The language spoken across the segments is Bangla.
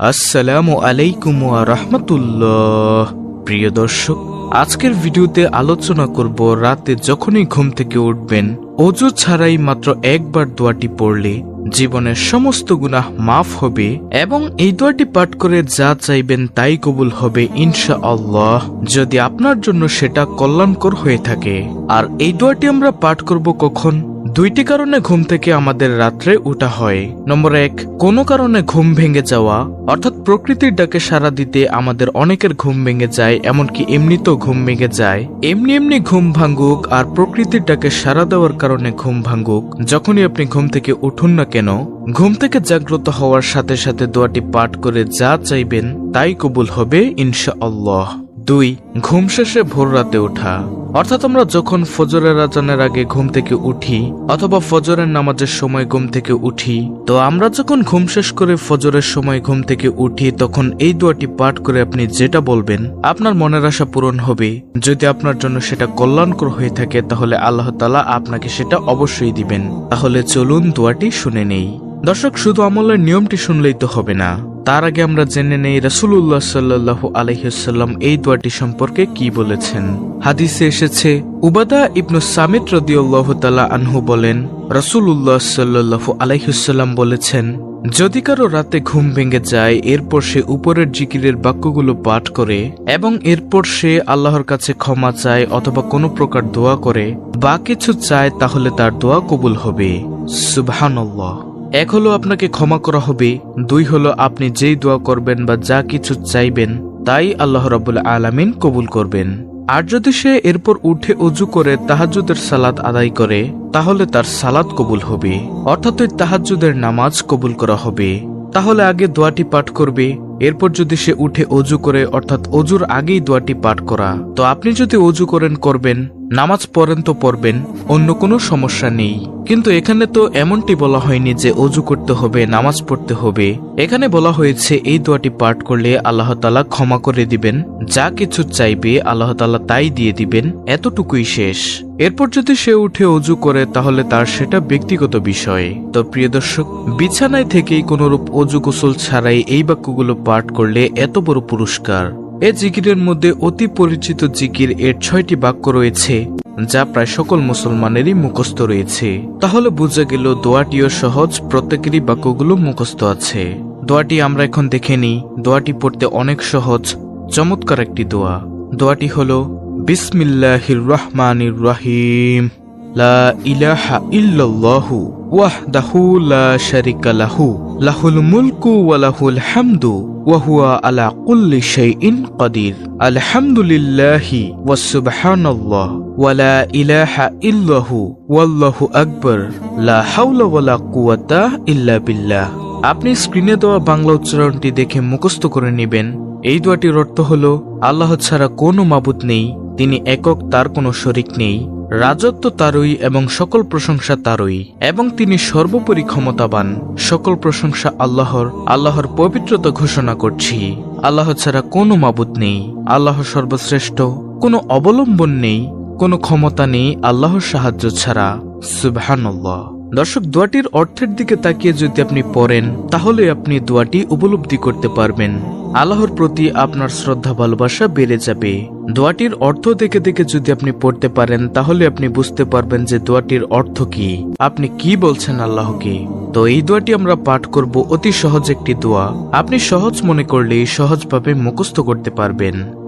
আসসালামু আলাইকুম রাহমাতুল্লাহ। প্রিয় দর্শক, আজকের ভিডিওতে আলোচনা করব রাতে যখনই ঘুম থেকে উঠবেন, অজু ছাড়াই মাত্র একবার দোয়াটি পড়লে জীবনের সমস্ত গুনাহ মাফ হবে এবং এই দোয়াটি পাঠ করে যা চাইবেন তাই কবুল হবে ইনশা আল্লাহ যদি আপনার জন্য সেটা কল্যাণকর হয়ে থাকে, আর এই দোয়াটি আমরা পাঠ করব কখন? দুইটি কারণে ঘুম থেকে আমাদের রাত্রে উঠা হয়। নম্বর এক, কোনো কারণে ঘুম ভেঙে যাওয়া। অর্থাৎ প্রকৃতির ডাকে সাড়া দিতে আমাদের অনেকের ঘুম ভেঙে যায়, এমনকি এমনিতেও ঘুম ভেঙে যায়। এমনি এমনি ঘুম ভাঙ্গুক আর প্রকৃতির ডাকে সাড়া দেওয়ার কারণে ঘুম ভাঙ্গুক যখনই আপনি ঘুম থেকে উঠুন না কেন। ঘুম থেকে জাগ্রত হওয়ার সাথে সাথে দোয়াটি পাঠ করে যা চাইবেন তাই কবুল হবে ইনশা আল্লাহ দুই, ঘুম শেষে ভোর রাতে ওঠা। অর্থাৎ আমরা যখন ফজরের আজানের আগে ঘুম থেকে উঠি অথবা ফজরের নামাজের সময় ঘুম থেকে উঠি, তো আমরা যখন ঘুম শেষ করে ফজরের সময় ঘুম থেকে উঠি, তখন এই দোয়াটি পাঠ করে আপনি যেটা বলবেন, আপনার মনের আশা পূরণ হবে। যদি আপনার জন্য সেটা কল্যাণকর হয়ে থাকে, তাহলে আল্লাহ তালা আপনাকে সেটা অবশ্যই দিবেন। তাহলে চলুন দোয়াটি শুনে নেই। দর্শক, শুধু আমলের নিয়মটি শুনলেই তো হবে না। তার আগে আমরা জেনে নেই রাসুল্লাহ সাল্লাহ আলহিসাল্লাম এই দোয়াটি সম্পর্কে কি বলেছেন। হাদিসে এসেছে, উবাদা ইবনু সামিত রদিউল্লাহ তালা আনহু বলেন রাসুল্লাহ সাল্লাহ আলহিসাল্লাম বলেছেন, যদি কারও রাতে ঘুম ভেঙে যায়, এরপর সে উপরের জিকিরের বাক্যগুলো পাঠ করে এবং এরপর সে আল্লাহর কাছে ক্ষমা চায় অথবা কোনো প্রকার দোয়া করে, বা কিছু চায় তাহলে তার দোয়া কবুল হবে। সুবহানাল্লাহ। এক হলো আপনাকে ক্ষমা করা হবে, দুই হলো আপনি যেই দোয়া করবেন বা যা কিছু চাইবেন, তাই আল্লাহ রাবুল আলামিন কবুল করবেন। আর যদি সে এরপর উঠে অজু করে তাহাজুদের সালাত আদায় করে, তাহলে তার সালাত কবুল হবে। অর্থাৎ ওই তাহাজুদের নামাজ কবুল করা হবে। তাহলে আগে দোয়াটি পাঠ করবে, এরপর যদি সে উঠে অজু করে, অর্থাৎ অজুর আগেই দোয়াটি পাঠ করা। তো আপনি যদি অজু করেন, করবেন, নামাজ পড়েন তো পড়বেন, অন্য কোনো সমস্যা নেই। কিন্তু এখানে তো এমনটি বলা হয়নি যে অজু করতে হবে, নামাজ পড়তে হবে। এখানে বলা হয়েছে, এই দোয়াটি পাঠ করলে আল্লাহ তালা ক্ষমা করে দিবেন, যা কিছু চাইবে আল্লাহ তালা তাই দিয়ে দিবেন, এতটুকুই শেষ। এরপর যদি সে উঠে অজু করে, তাহলে তার সেটা ব্যক্তিগত বিষয়। তো প্রিয় দর্শক, বিছানায় থেকেই কোনরূপ অজু গোসল ছাড়াই এই বাক্যগুলো পাঠ করলে এত বড় পুরস্কার। এ জিকিরের মধ্যে অতি পরিচিত জিকির এর ছয়টি বাক্য রয়েছে। যা প্রায় সকল মুসলমানেরই মুখস্থ রয়েছে। তাহলে বোঝা গেল দোয়াটিও সহজ, প্রত্যেকেরই বাক্যগুলো মুখস্থ আছে। দোয়াটি আমরা এখন দেখে নিই। দোয়াটি পড়তে অনেক সহজ, চমৎকার একটি দোয়া। দোয়াটি হল, বিসমিল্লাহির রহমানির রহিম। লা ইলাহা ইল্লাল্লাহু ওয়াহদাহু লা শারিকা লাহু, লাহুল মুলকু ওয়া লাহুল হামদু, ওয়া হুয়া আলা কুল্লি শাইইন কাদির। আলহামদুলিল্লাহি ওয়া সুবহানাল্লাহ, ওয়া লা ইলাহা ইল্লাহু, ওয়াল্লাহু আকবার, লা হাওলা ওয়া কুওয়াতা ইল্লা বিল্লাহ। আপনি স্ক্রিনে দেওয়া বাংলা উচ্চারণটি দেখে মুখস্থ করে নেবেন। এই দোয়াটির অর্থ হল, আল্লাহ ছাড়া কোনো মাবুদ নেই, তিনি একক, তার কোনো শরিক নেই। রাজত্ব তারই এবং সকল প্রশংসা তারই, এবং তিনি সর্বোপরি ক্ষমতাবান। সকল প্রশংসা আল্লাহর আল্লাহর পবিত্রতা ঘোষণা করছি। আল্লাহ ছাড়া কোনো মাবুদ নেই। আল্লাহ সর্বশ্রেষ্ঠ, কোনো অবলম্বন নেই, কোনো ক্ষমতা নেই আল্লাহর সাহায্য ছাড়া। সুবহানাল্লাহ। দর্শক, দোয়াটির অর্থের দিকে তাকিয়ে যদি আপনি পড়েন, তাহলে আপনি দোয়াটি উপলব্ধি করতে পারবেন। আল্লাহর প্রতি আপনার শ্রদ্ধা, ভালোবাসা বেড়ে যাবে। দোয়াটির অর্থ দেখে দেখে যদি আপনি পড়তে পারেন, তাহলে আপনি বুঝতে পারবেন যে দোয়াটির অর্থ কি। আপনি কি বলছেন আল্লাহকে? তো এই দোয়াটি আমরা পাঠ করব অতি সহজ একটি দোয়া। আপনি সহজ মনে করলেই সহজভাবে মুখস্থ করতে পারবেন।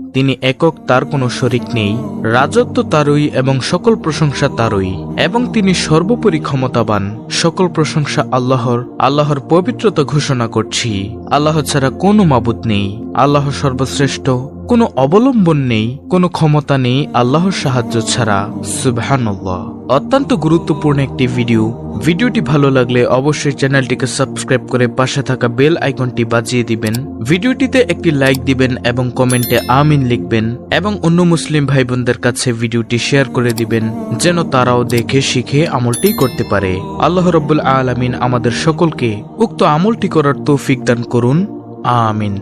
তিনি একক তার কোনো শরিক নেই, রাজত্ব তারই এবং সকল প্রশংসা তারই, এবং তিনি সর্বোপরি ক্ষমতাবান, সকল প্রশংসা আল্লাহর আল্লাহর পবিত্রতা ঘোষণা করছি। আল্লাহ ছাড়া কোনো মাবুদ নেই। আল্লাহ সর্বশ্রেষ্ঠ কোনো অবলম্বন নেই, কোনো ক্ষমতা নেই আল্লাহর সাহায্য ছাড়া। সুবহানাল্লাহ। অত্যন্ত গুরুত্বপূর্ণ একটি ভিডিও। ভিডিওটি ভালো লাগলে অবশ্যই চ্যানেলটিকে সাবস্ক্রাইব করে পাশে থাকা বেল আইকনটি বাজিয়ে দিবেন। ভিডিওটিতে একটি লাইক দিবেন এবং কমেন্টে আমিন লিখবেন এবং অন্য মুসলিম ভাই বোনদের কাছে ভিডিওটি শেয়ার করে দিবেন, যেন তারাও দেখে, শিখে আমলটি করতে পারে। আল্লাহ রব্বুল আলামিন আমাদের সকলকে উক্ত আমলটি করার তৌফিক দান করুন। আমিন।